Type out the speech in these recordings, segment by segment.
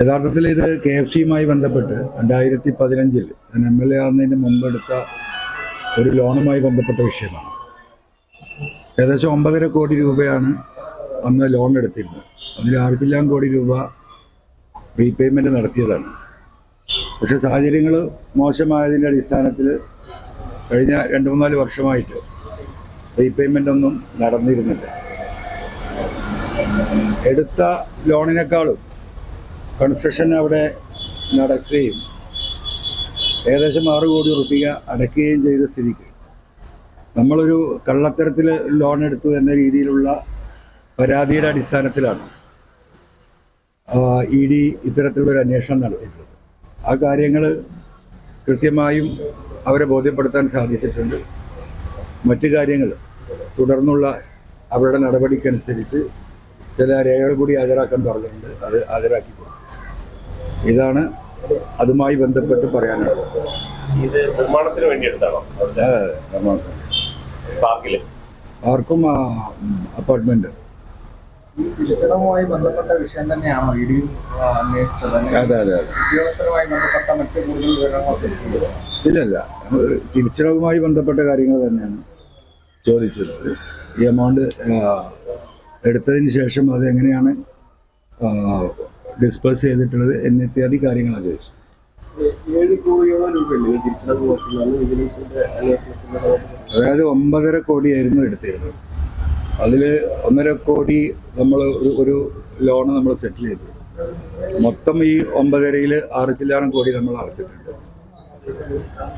യഥാർത്ഥത്തിൽ ഇത് K F സിയുമായി ബന്ധപ്പെട്ട് രണ്ടായിരത്തി പതിനഞ്ചിൽ ഞാൻ എം എൽ എ ആകുന്നതിന് മുമ്പ് എടുത്ത ഒരു ലോണുമായി ബന്ധപ്പെട്ട വിഷയമാണ്. ഏകദേശം ഒമ്പതര കോടി രൂപയാണ് അന്ന് ലോൺ എടുത്തിരുന്നത്. അതിൽ ആറിച്ചില്ലാം കോടി രൂപ റീപേയ്മെന്റ് നടത്തിയതാണ്. പക്ഷെ സാഹചര്യങ്ങൾ മോശമായതിന്റെ അടിസ്ഥാനത്തിൽ കഴിഞ്ഞ രണ്ട് മൂന്നാൽ വർഷമായിട്ട് റീപേയ്മെന്റ് ഒന്നും നടന്നിരുന്നില്ല. എടുത്ത ലോണിനേക്കാളും കൺസ്ട്രക്ഷൻ അവിടെ നടക്കുകയും ഏകദേശം ആറ് കോടി റുപ്യ അടയ്ക്കുകയും ചെയ്ത സ്ഥിതിക്ക് നമ്മളൊരു കള്ളത്തരത്തിൽ ലോൺ എടുത്തു എന്ന രീതിയിലുള്ള പരാതിയുടെ അടിസ്ഥാനത്തിലാണ് ഇ ഡി ഇത്തരത്തിലുള്ളൊരു അന്വേഷണം നടത്തിയിട്ടുള്ളത്. ആ കാര്യങ്ങൾ കൃത്യമായും അവരെ ബോധ്യപ്പെടുത്താൻ സാധിച്ചിട്ടുണ്ട്. മറ്റു കാര്യങ്ങൾ തുടർന്നുള്ള അവരുടെ നടപടിക്കനുസരിച്ച് ചില രേഖകൾ കൂടി ഹാജരാക്കാൻ പറഞ്ഞിട്ടുണ്ട്. അത് ഹാജരാക്കി ഇതാണ് അതുമായി ബന്ധപ്പെട്ട് പറയാനുള്ളത്. ഇത് നിർമ്മാണത്തിന് വേണ്ടി എടുത്താണോ? അതെ, പാർക്കിൽ. ആർക്കും അപ്പാർട്ട്മെന്റ്. ഈ തിരിച്ചടവുമായി ബന്ധപ്പെട്ട വിഷയം തന്നെയാണോ അന്വേഷിച്ചത്? അതെ അതെ അതെ. ഉദ്യോഗസ്ഥരുമായി ബന്ധപ്പെട്ട മറ്റ് കൂടുതൽ വിവരങ്ങൾ ഇല്ലല്ല. തിരിച്ചടവുമായി ബന്ധപ്പെട്ട കാര്യങ്ങൾ തന്നെയാണ് ചോദിച്ചത്. ഈ എമൗണ്ട് എടുത്തതിന് ശേഷം അത് എങ്ങനെയാണ് ഡിസ്പേഴ്സ് ചെയ്തിട്ടുള്ളത് എന്നിത്യാദി കാര്യങ്ങളാണ് അന്വേഷണത്തിന്റെ അതായത് ഒമ്പതര കോടിയായിരുന്നു എടുത്തിരുന്നത്. അതിൽ ഒന്നര കോടി നമ്മൾ ഒരു ലോൺ ലോണ് നമ്മൾ സെറ്റിൽ ചെയ്തു. മൊത്തം ഈ ഒമ്പതരയിൽ ആറ് ചില്ലാനം കോടി നമ്മൾ അടച്ചിട്ടുണ്ട്.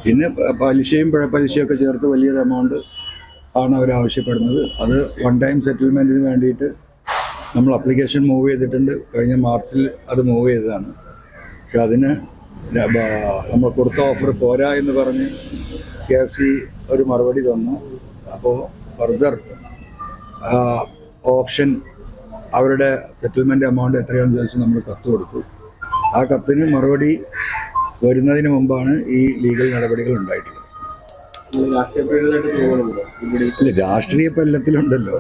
പിന്നെ പലിശയും പിഴപ്പലിശയും ഒക്കെ ചേർത്ത് വലിയൊരു എമൗണ്ട് ആണ് അവർ ആവശ്യപ്പെടുന്നത്. അത് വൺ ടൈം സെറ്റിൽമെന്റിന് വേണ്ടിയിട്ട് നമ്മൾ അപ്ലിക്കേഷൻ മൂവ് ചെയ്തിട്ടുണ്ട്. കഴിഞ്ഞ മാർച്ചിൽ അത് മൂവ് ചെയ്തതാണ്. പക്ഷെ അതിന് നമ്മൾ കൊടുത്ത ഓഫർ പോരാ എന്ന് പറഞ്ഞ് കെ എഫ് സി ഒരു മറുപടി തന്നു. അപ്പോൾ ഫർദർ ഓപ്ഷൻ അവരുടെ സെറ്റിൽമെന്റ് എമൗണ്ട് എത്രയാണെന്ന് ചോദിച്ച് നമ്മൾ കത്ത് കൊടുത്തു. ആ കത്തിന് മറുപടി വരുന്നതിന് മുമ്പാണ് ഈ ലീഗൽ നടപടികൾ ഉണ്ടായിട്ടുള്ളത്. ഇല്ല രാഷ്ട്രീയ ഇപ്പം എല്ലാത്തിലുണ്ടല്ലോ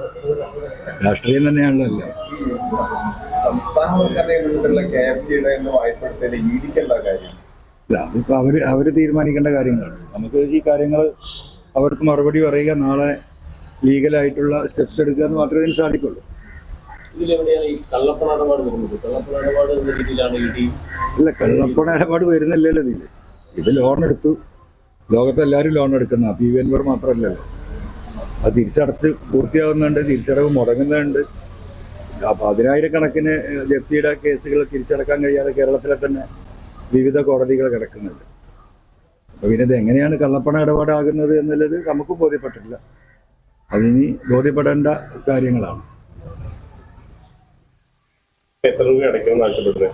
രാഷ്ട്രീയം തന്നെയാണല്ലോ സംസ്ഥാന അവർ അവർ കെ എഫ് സിയുടെ എന്ന് കാര്യം. തീരുമാനിക്കേണ്ട കാര്യങ്ങളാണ്. നമുക്ക് ഈ കാര്യങ്ങൾ അവർക്ക് മറുപടി പറയുക നാളെ ലീഗലായിട്ടുള്ള സ്റ്റെപ്സ് എടുക്കുക എന്ന് മാത്രമേ ഇതിന് സാധിക്കുള്ളൂ. ഇല്ല കള്ളപ്പണ ഇടപാട് വരുന്നില്ലല്ലോ ഇതിൽ ഇത് ലോൺ എടുത്തു. ലോകത്തെല്ലാവരും ലോൺ എടുക്കുന്ന. പി വി എൻവർ മാത്രമല്ലല്ലോ. അത് തിരിച്ചടത്ത് പൂർത്തിയാകുന്നുണ്ട് തിരിച്ചടവ് മുടങ്ങുന്നുണ്ട്. പതിനായിരക്കണക്കിന് ജപ്തിയുടെ കേസുകൾ തിരിച്ചടക്കാൻ കഴിയാതെ കേരളത്തിലെ തന്നെ വിവിധ കോടതികൾ കിടക്കുന്നുണ്ട്. അപ്പോൾ പിന്നെ ഇത് എങ്ങനെയാണ് കള്ളപ്പണ ഇടപാടാകുന്നത് എന്നുള്ളത് നമുക്ക് ബോധ്യപ്പെട്ടിട്ടില്ല. അതിനി ബോധ്യപ്പെടേണ്ട കാര്യങ്ങളാണ്. എത്ര രൂപ അടയ്ക്കണം ആവശ്യപ്പെടുന്നത്?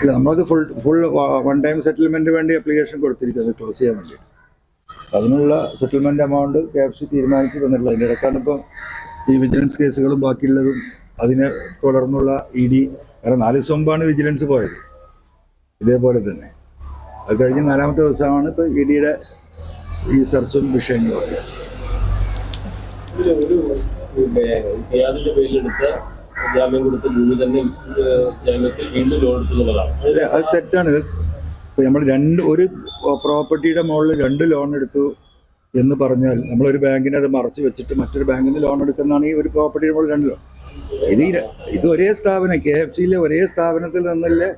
ഇല്ല നമ്മളത് full full one time settlement വേണ്ടി അപ്ലിക്കേഷൻ കൊടുത്തിരിക്കുന്നത് ക്ലോസ് ചെയ്യാൻ വേണ്ടി. അതിനുള്ള settlement amount K F C തീരുമാനിച്ചു തന്നിട്ടുള്ളത്. അതിന്റെ ഇടക്കാണ് ഈ വിജിലൻസ് കേസുകളും ബാക്കിയുള്ളതും അതിനെ തുടർന്നുള്ള ഇ ഡി കാരണം നാല് ദിവസം മുമ്പാണ് വിജിലൻസ് പോയത്. ഇതേപോലെ തന്നെ. അത് കഴിഞ്ഞ് നാലാമത്തെ ദിവസമാണ് ഇപ്പോൾ ഇ ഡിയുടെ ഈ സെർച്ചും വിഷയങ്ങളും ഒക്കെ. അത് തെറ്റാണ്. ഇപ്പം നമ്മൾ രണ്ട് ഒരു പ്രോപ്പർട്ടിയുടെ മുകളിൽ രണ്ട് ലോൺ എടുത്തു എന്ന് പറഞ്ഞാൽ നമ്മളൊരു ബാങ്കിനെ അത് മറച്ചു വെച്ചിട്ട് മറ്റൊരു ബാങ്കിൽ നിന്ന് ലോൺ എടുക്കുന്നതാണ് ഈ ഒരു പ്രോപ്പർട്ടിയുടെ മുകളിൽ രണ്ട് ലോൺ. ഇത് ഇത് ഒരേ സ്ഥാപനം കെ എഫ് സിയിലെ ഒരേ സ്ഥാപനത്തിൽ നിന്നല്ലേ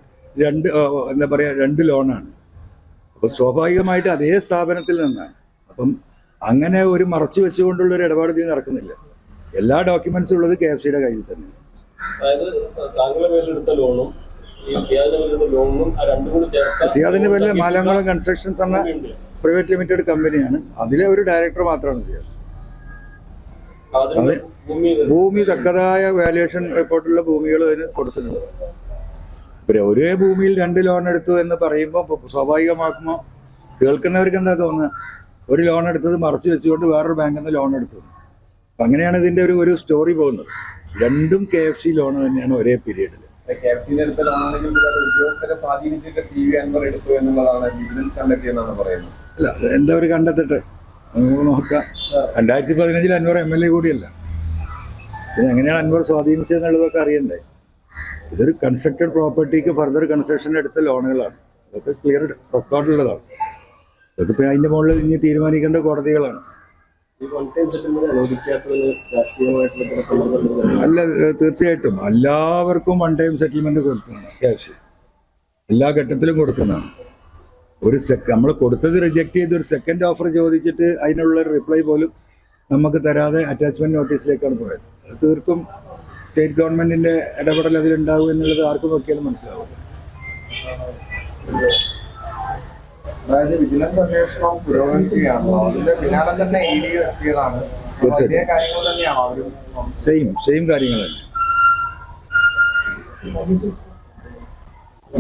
രണ്ട് എന്താ പറയുക രണ്ട് ലോണാണ്. അപ്പോൾ സ്വാഭാവികമായിട്ട് അതേ സ്ഥാപനത്തിൽ നിന്നാണ്. അപ്പം അങ്ങനെ ഒരു മറച്ചു വെച്ചുകൊണ്ടുള്ള ഒരു ഇടപാട് ഇതിൽ നടക്കുന്നില്ല. എല്ലാ ഡോക്യുമെന്റ്സും ഉള്ളത് കെ എഫ് സിയുടെ കയ്യിൽ തന്നെ. സിയാദിന്റെ പേരിൽ മാലങ്കുളം കൺസ്ട്രക്ഷൻ എന്ന പ്രൈവറ്റ് ലിമിറ്റഡ് കമ്പനിയാണ് അതിലെ ഒരു ഡയറക്ടർ മാത്രമാണ് സിയാദ്. ഭൂമി തക്കതായ വാല്യുവേഷൻ റിപ്പോർട്ടുള്ള ഭൂമികൾ അതിന് കൊടുക്കുന്നത് പിന്നെ ഒരേ ഭൂമിയിൽ രണ്ട് ലോൺ എടുത്തു എന്ന് പറയുമ്പോൾ സ്വാഭാവികമാക്കുമ്പോൾ കേൾക്കുന്നവർക്ക് എന്താ തോന്നുന്നത്? ഒരു ലോൺ എടുത്തത് മറച്ചു വെച്ചുകൊണ്ട് വേറൊരു ബാങ്കിൽ നിന്ന് ലോൺ എടുത്തത്. അപ്പം അങ്ങനെയാണ് ഇതിന്റെ ഒരു ഒരു സ്റ്റോറി പോകുന്നത്. രണ്ടും കെ എഫ് സി ലോൺ തന്നെയാണ് ഒരേ പീരീഡിൽ അല്ല എന്താ ഒരു കണ്ടെത്തട്ടെ? നമുക്ക് നോക്കാം. രണ്ടായിരത്തി പതിനഞ്ചിൽ അൻവർ എം എൽ എ കൂടിയല്ല. പിന്നെ എങ്ങനെയാണ് അൻവർ സ്വാധീനിച്ചതെന്നുള്ളതൊക്കെ അറിയണ്ടേ? ഇതൊരു കൺസ്ട്രക്റ്റഡ് പ്രോപ്പർട്ടിക്ക് ഫർദർ കൺസ്ട്രക്ഷൻ എടുത്ത ലോണുകളാണ് അതൊക്കെ ക്ലിയർ റെക്കോർഡുള്ളതാണ് ഇതൊക്കെ ഇപ്പം അതിന്റെ മുകളിൽ ഇനി തീരുമാനിക്കേണ്ട കോടതികളാണ്. അല്ല തീർച്ചയായിട്ടും. എല്ലാവർക്കും വൺ ടൈം സെറ്റിൽമെന്റ് കൊടുക്കുന്നതാണ്. ക്യാഷ് എല്ലാ ഘട്ടത്തിലും കൊടുക്കുന്നതാണ്. ഒരു സെക്ക നമ്മൾ കൊടുത്തത് റിജക്റ്റ് ചെയ്ത് ഒരു സെക്കൻഡ് ഓഫർ ചോദിച്ചിട്ട് അതിനുള്ള റിപ്ലൈ പോലും നമുക്ക് തരാതെ അറ്റാച്ച്മെന്റ് നോട്ടീസിലേക്കാണ് പോയത്. അത് തീർത്തും സ്റ്റേറ്റ് ഗവൺമെന്റിന്റെ ഇടപെടൽ അതിലുണ്ടാവും എന്നുള്ളത് ആർക്കും നോക്കിയാലും മനസ്സിലാവും. അതായത് വിജിലൻസ് അന്വേഷണം പുരോഗമിക്കുകയാണല്ലോ. അതിന്റെ പിന്നാലെ തന്നെ ഇ ഡി എത്തിയതാണ്. അപ്പൊ അതേ കാര്യങ്ങൾ തന്നെയാണോ അവരും? സെയിം സെയിം കാര്യങ്ങൾ തന്നെ.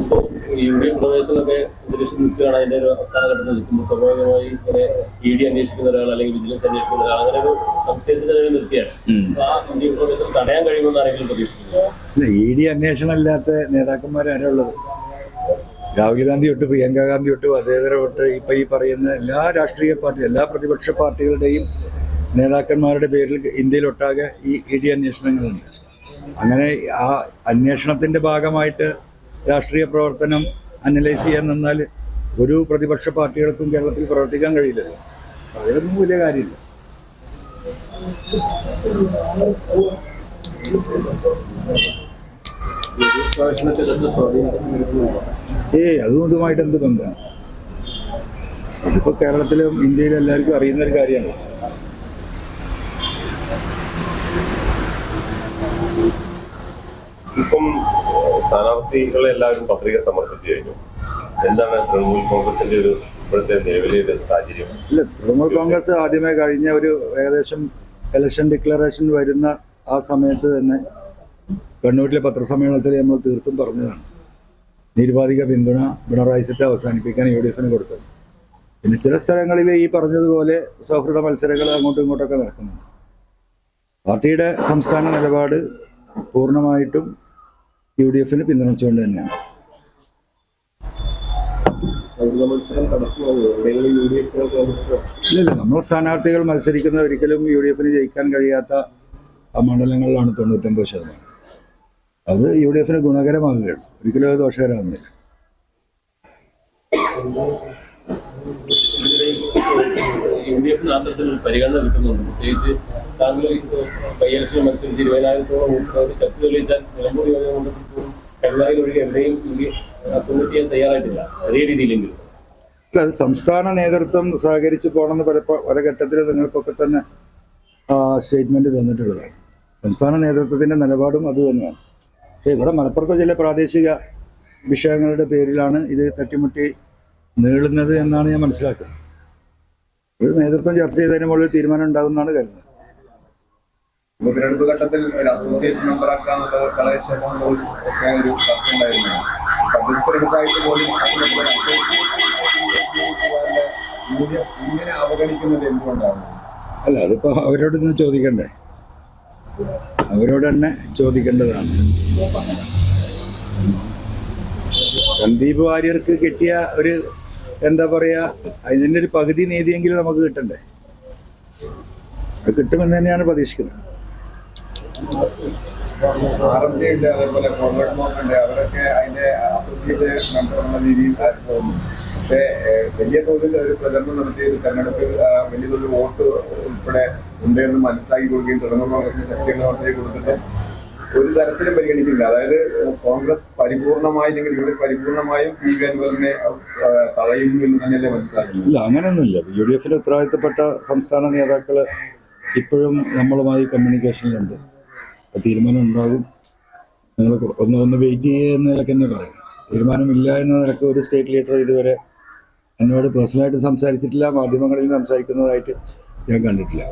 ഇപ്പോൾ യു ഡി എഫ് പ്രവേശനമൊക്കെ അന്തരീക്ഷം നിൽക്കുകയാണ്. അതിന്റെ ഒരു അവസാന ഘട്ടത്തിൽ നിൽക്കുമ്പോൾ സ്വാഭാവികമായി ഇങ്ങനെ ഇ ഡി അന്വേഷിക്കുന്ന ഒരാൾ അല്ലെങ്കിൽ വിജിലൻസ് അന്വേഷിക്കുന്ന ഒരാൾ അങ്ങനെ ഒരു സംശയത്തിന്റെ നിർത്തിയാണ്. ആ യു ഡി എഫ് പ്രവേശനം തടയാൻ കഴിയുമെന്ന് ആരെങ്കിലും പ്രതീക്ഷിക്കുന്നു അല്ല ഇ ഡി അന്വേഷണം ഇല്ലാത്ത നേതാക്കന്മാരാരാ ഉള്ളത്? രാഹുൽ ഗാന്ധി തൊട്ട് പ്രിയങ്ക ഗാന്ധി തൊട്ട് അതേതര തൊട്ട് ഇപ്പൊ ഈ പറയുന്ന എല്ലാ രാഷ്ട്രീയ പാർട്ടി എല്ലാ പ്രതിപക്ഷ പാർട്ടികളുടെയും നേതാക്കന്മാരുടെ പേരിൽ ഇന്ത്യയിലൊട്ടാകെ ഈ ഇ ഡി അന്വേഷണങ്ങളുണ്ട്. അങ്ങനെ ആ അന്വേഷണത്തിന്റെ ഭാഗമായിട്ട് രാഷ്ട്രീയ പ്രവർത്തനം അനലൈസ് ചെയ്യാൻ നിന്നാൽ ഒരു പ്രതിപക്ഷ പാർട്ടികൾക്കും കേരളത്തിൽ പ്രവർത്തിക്കാൻ കഴിയില്ലല്ലോ അതിലൊന്നും വലിയ കാര്യമില്ല. ഏ അതും ഇതുമായിട്ട് എന്ത് ബന്ധമാണ്? ഇതിപ്പോ കേരളത്തിലും ഇന്ത്യയിലും എല്ലാവർക്കും അറിയുന്ന ഒരു കാര്യമാണ്. ഇപ്പം സ്ഥാനാർത്ഥികളെ എല്ലാവരും പത്രിക സമർപ്പിച്ചു കഴിഞ്ഞു. എന്താണ് തൃണമൂൽ കോൺഗ്രസിന്റെ ഒരു ഇപ്പോഴത്തെ നിലവിലെ സാഹചര്യം? ഇല്ല തൃണമൂൽ കോൺഗ്രസ് ആദ്യമേ കഴിഞ്ഞ ഒരു ഏകദേശം ഇലക്ഷൻ ഡിക്ലറേഷൻ വരുന്ന ആ സമയത്ത് തന്നെ കണ്ണൂരിലെ പത്രസമ്മേളനത്തിൽ നമ്മൾ തീർത്തും പറഞ്ഞതാണ്. നിരുപാധിക പിന്തുണ പിണറായി സെറ്റ് അവസാനിപ്പിക്കാൻ യു ഡി എഫിന് കൊടുത്തത്. പിന്നെ ചില സ്ഥലങ്ങളിൽ ഈ പറഞ്ഞതുപോലെ സൗഹൃദ മത്സരങ്ങൾ അങ്ങോട്ടും ഇങ്ങോട്ടൊക്കെ നടക്കുന്നുണ്ട്. പാർട്ടിയുടെ സംസ്ഥാന നിലപാട് പൂർണമായിട്ടും യു ഡി എഫിന് പിന്തുണച്ചുകൊണ്ട് തന്നെയാണ്. ഇല്ല നമ്മൾ സ്ഥാനാർത്ഥികൾ മത്സരിക്കുന്ന ഒരിക്കലും യു ഡി എഫിന് ജയിക്കാൻ കഴിയാത്ത മണ്ഡലങ്ങളിലാണ് തൊണ്ണൂറ്റൊമ്പത് ശതമാനം. അത് യു ഡി എഫിന് ഗുണകരമാകുകയാണ്. ഒരിക്കലും അത് ദോഷകരമാകുന്നില്ല. യു ഡി എഫിന് പരിഗണന കിട്ടുന്നുണ്ട്? പ്രത്യേകിച്ച് താങ്കൾ ബൈ ഇലക്ഷൻ മത്സരിച്ച് ഇരുപതിനായിരത്തോളം വോട്ടുകൾ ശക്തി തെളിയിച്ചാൽ നിലമ്പൂർ യോജന കരുണാകരൻ ഒഴികെ എവിടെയും അക്കോമഡേറ്റ് ചെയ്യാൻ തയ്യാറായിട്ടില്ല. ചെറിയ രീതിയിലെങ്കിലും. അല്ല അത് സംസ്ഥാന നേതൃത്വം സഹകരിച്ച് പോകണമെന്ന് പല പല ഘട്ടത്തിൽ നിങ്ങൾക്കൊക്കെ തന്നെ സ്റ്റേറ്റ്മെന്റ് തന്നിട്ടുള്ളതാണ്. സംസ്ഥാന നേതൃത്വത്തിന്റെ നിലപാടും അത് തന്നെയാണ്. പക്ഷേ ഇവിടെ മലപ്പുറത്തെ ചില പ്രാദേശിക വിഷയങ്ങളുടെ പേരിലാണ് ഇത് തട്ടിമുട്ടി നീളുന്നത് എന്നാണ് ഞാൻ മനസ്സിലാക്കുന്നത്. ഒരു നേതൃത്വം ചർച്ച ചെയ്തതിന് മുകളിൽ തീരുമാനം ഉണ്ടാകുമെന്നാണ് കരുതുന്നത്. ഉപതെരഞ്ഞെടുപ്പ് ഘട്ടത്തിൽ ഒരു അസോസിയേറ്റ് മെമ്പർ ആക്കാന്നുള്ള വളരെ ക്ഷമ ഒക്കെ ഒരു ചർച്ച ഉണ്ടായിരുന്നു തെരഞ്ഞെടുപ്പായിട്ട് പോലും ഇങ്ങനെ അവഗണിക്കുന്നത് എന്തുകൊണ്ടാണ്? അല്ല അതിപ്പോ അവരോട് ചോദിക്കണ്ടേ? അവരോട് തന്നെ ചോദിക്കേണ്ടതാണ്. സന്ദീപ് വാര്യർക്ക് കിട്ടിയ ഒരു എന്താ പറയാ അതിന്റെ ഒരു പകുതി നീതിയെങ്കിലും നമുക്ക് കിട്ടണ്ടേ? അത് കിട്ടുമെന്ന് തന്നെയാണ് പ്രതീക്ഷിക്കുന്നത്. ആർ എം അതേപോലെ ഫോർവേഡ് ഉണ്ട് അവരൊക്കെ അതിന്റെ അസോസിയേറ്റ് മെമ്പർ എന്ന രീതിയിൽ പക്ഷേ വലിയ തോതിൽ ഒരു പ്രചരണം നടത്തി ഒരു തെരഞ്ഞെടുപ്പിൽ വലിയ തോതിൽ വോട്ട് ഉൾപ്പെടെ ഉണ്ട് എന്ന് മനസ്സിലാക്കി കൊടുക്കുകയും കോൺഗ്രസിന് ശക്തികൾ നടത്തി കൊടുത്തിട്ട് ഒരു തരത്തിലും പരിഗണിക്കില്ല അതായത് കോൺഗ്രസ് പരിപൂർണമായി അല്ലെങ്കിൽ ഇവിടെ പരിപൂർണമായും പി വി അൻവറിനെ തടയുന്നു എന്ന് തന്നെയല്ലേ മനസ്സിലാക്കുന്നത്? ഇല്ല അങ്ങനെയൊന്നുമില്ല. യു ഡി എഫിന്റെ ഉത്തരവാദിത്തപ്പെട്ട സംസ്ഥാന നേതാക്കൾ ഇപ്പോഴും നമ്മളുമായി കമ്മ്യൂണിക്കേഷനിലുണ്ട് തീരുമാനം ഉണ്ടാകും നിങ്ങൾ ഒന്ന് ഒന്ന് വെയിറ്റ് ചെയ്യുക എന്ന നിലയ്ക്ക് തന്നെ പറയും. തീരുമാനമില്ല എന്ന നിലയ്ക്ക് ഒരു സ്റ്റേറ്റ് ലീഡർ ഇതുവരെ എന്നോട് പേഴ്സണലായിട്ട് സംസാരിച്ചിട്ടില്ല. മാധ്യമങ്ങളിൽ സംസാരിക്കുന്നതായിട്ട് ഞാൻ കണ്ടിട്ടില്ല.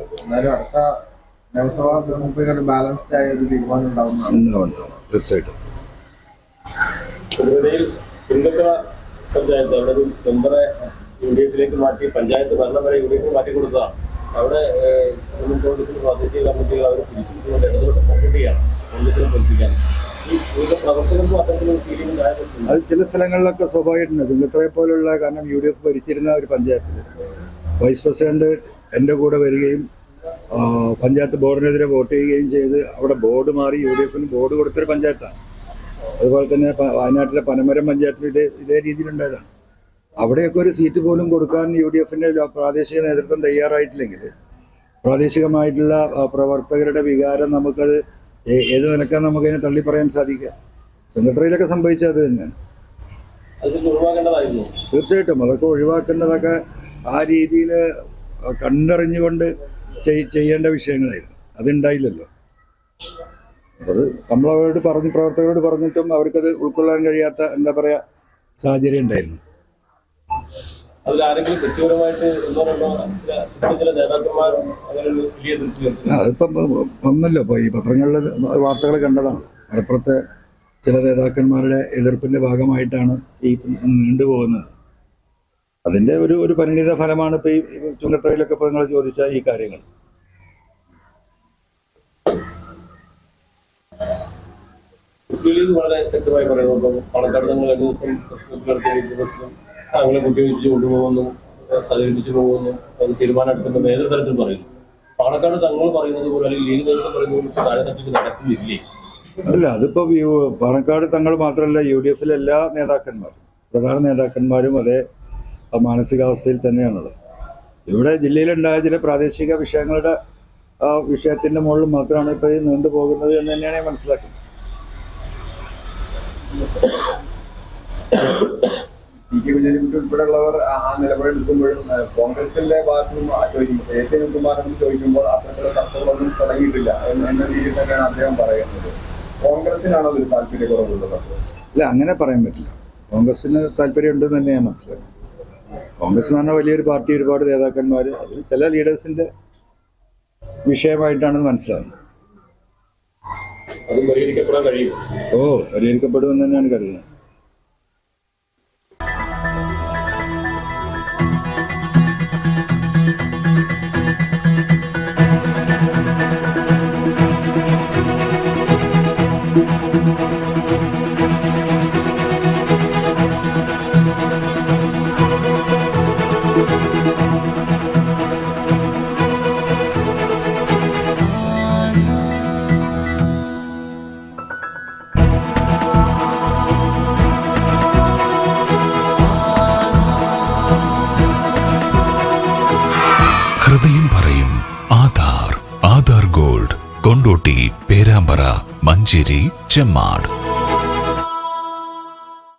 ഉണ്ടാവും തീർച്ചയായിട്ടും. പഞ്ചായത്ത് അവിടെ മെമ്പറെ യു ഡി എഫിലേക്ക് മാറ്റി പഞ്ചായത്ത് ഭരണം വരെ യു ഡി എഫിൽ മാറ്റി കൊടുത്തതാണ് അവിടെ കോൺഗ്രസിന് പ്രാദേശിക കമ്മിറ്റികൾ അവർ തിരിച്ചുകൊണ്ട് ഇടതുപക്ഷ സപ്പോർട്ട് ചെയ്യണം കോൺഗ്രസിനെ പൊലിപ്പിക്കാൻ അത് ചില സ്ഥലങ്ങളിലൊക്കെ സ്വാഭാവികമായിട്ടുണ്ട്. തുങ്കത്രയെ പോലുള്ള കാരണം യു ഡി എഫ് ഭരിച്ചിരുന്ന ഒരു പഞ്ചായത്തിൽ. വൈസ് പ്രസിഡന്റ് എന്റെ കൂടെ വരികയും പഞ്ചായത്ത് ബോർഡിനെതിരെ വോട്ട് ചെയ്യുകയും ചെയ്ത് അവിടെ ബോർഡ് മാറി യു ഡി എഫിന് ബോർഡ് കൊടുത്തൊരു പഞ്ചായത്താണ്. അതുപോലെ തന്നെ വയനാട്ടിലെ പനമരം പഞ്ചായത്തിൽ ഇതേ ഇതേ രീതിയിലുണ്ടായതാണ്. അവിടെയൊക്കെ ഒരു സീറ്റ് പോലും കൊടുക്കാൻ യു ഡി എഫിന്റെ പ്രാദേശിക നേതൃത്വം തയ്യാറായിട്ടില്ലെങ്കിൽ പ്രാദേശികമായിട്ടുള്ള പ്രവർത്തകരുടെ വികാരം നമുക്കത് ഏത് നിലക്കാൻ നമുക്കതിനെ തള്ളി പറയാൻ സാധിക്കുക? സെക്രട്ടറിയിലൊക്കെ സംഭവിച്ചത് അത് തന്നെയാണ് തീർച്ചയായിട്ടും. അതൊക്കെ ഒഴിവാക്കേണ്ടതൊക്കെ ആ രീതിയിൽ കണ്ടറിഞ്ഞുകൊണ്ട് ചെയ്- ചെയ്യേണ്ട വിഷയങ്ങളായിരുന്നു. അതുണ്ടായില്ലല്ലോ. അത് നമ്മളവരോട് പറഞ്ഞ് പ്രവർത്തകരോട് പറഞ്ഞിട്ടും അവർക്കത് ഉൾക്കൊള്ളാൻ കഴിയാത്ത എന്താ പറയുക സാഹചര്യം ഉണ്ടായിരുന്നു. അതിൽ ആരെങ്കിലും വ്യക്തിപരമായിട്ട് ഒന്നോ രണ്ടോ ചില ചില ചില നേതാക്കന്മാർ അങ്ങനെ ഒരു വലിയ അതിപ്പം വന്നല്ലോ. ഇപ്പോൾ ഈ പത്രങ്ങളിൽ വാർത്തകൾ കണ്ടതാണ്. മലപ്പുറത്തെ ചില നേതാക്കന്മാരുടെ എതിർപ്പിന്റെ ഭാഗമായിട്ടാണ് ഈ നീണ്ടുപോകുന്നത് അതിന്റെ ഒരു ഒരു പരിണിത ഫലമാണ് ഇപ്പോൾ ഈ ചുങ്കത്തറയിലൊക്കെ ഇപ്പോൾ നിങ്ങൾ ചോദിച്ച ഈ കാര്യങ്ങൾ. മുസ്ലിം ലീഗ് വളരെ ശക്തമായി പറയുന്നു. ഇപ്പം നിങ്ങൾ തങ്ങൾ ദിവസം പ്രശ്നത്തിൽ ദിവസം താങ്കളെ കുട്ടിവെച്ച് കൊണ്ടുപോകുന്നു സഹകരിപ്പിച്ചു പോകുന്നു അത് തീരുമാനം എടുക്കുന്ന ഏത് തരത്തിൽ പറയുന്നു. പാണക്കാട് തങ്ങൾ പറയുന്നത് പോലെ അല്ലെങ്കിൽ ലീഗ് നേതൃത്വം പറയുന്നത് പോലെ താഴെ നടക്കുന്നില്ലേ? അല്ല അതിപ്പോ പാണക്കാട് തങ്ങൾ മാത്രമല്ല യു ഡി എഫിലെ എല്ലാ നേതാക്കന്മാരും പ്രധാന നേതാക്കന്മാരും അതേ മാനസികാവസ്ഥയിൽ തന്നെയാണുള്ളത്. ഇവിടെ ജില്ലയിലുണ്ടായ ചില പ്രാദേശിക വിഷയങ്ങളുടെ വിഷയത്തിന്റെ മുകളിൽ മാത്രമാണ് ഇപ്പോൾ ഈ നീണ്ടുപോകുന്നത് എന്ന് തന്നെയാണ് മനസ്സിലാക്കുന്നത്. പി കെ കുഞ്ഞാലിക്കുട്ടി ഉൾപ്പെടെയുള്ളവർ ആ നിലപാടെടുക്കുമ്പോഴും ആ, കോൺഗ്രസിന്റെ ഭാഗത്തു നിന്നും ചോദിക്കുമ്പോൾ എ കെ കുമാരൻ ചോദിക്കുമ്പോൾ അത്തരത്തിലുള്ള ചർച്ചകളൊന്നും തുടങ്ങിയിട്ടില്ല എന്ന രീതിയിൽ തന്നെയാണ് അദ്ദേഹം പറയുന്നത്. കോൺഗ്രസിനാണോ ഒരു താല്പര്യക്കുറവുള്ളത്? ഇല്ല അങ്ങനെ പറയാൻ പറ്റില്ല. കോൺഗ്രസിന് താല്പര്യമുണ്ടെന്ന് തന്നെ ഞാൻ മനസ്സിലാക്കുന്നത് കോൺഗ്രസ് എന്ന് പറഞ്ഞാൽ വലിയൊരു പാർട്ടി ഒരുപാട് നേതാക്കന്മാർ അതിൽ ചില ലീഡേഴ്സിന്റെ വിഷയമായിട്ടാണ് കഴിയും. ഓ പരിഹരിക്കപ്പെടുമെന്ന് തന്നെയാണ് കരുതുന്നത്. മഞ്ചേരി ചെമ്മാട്.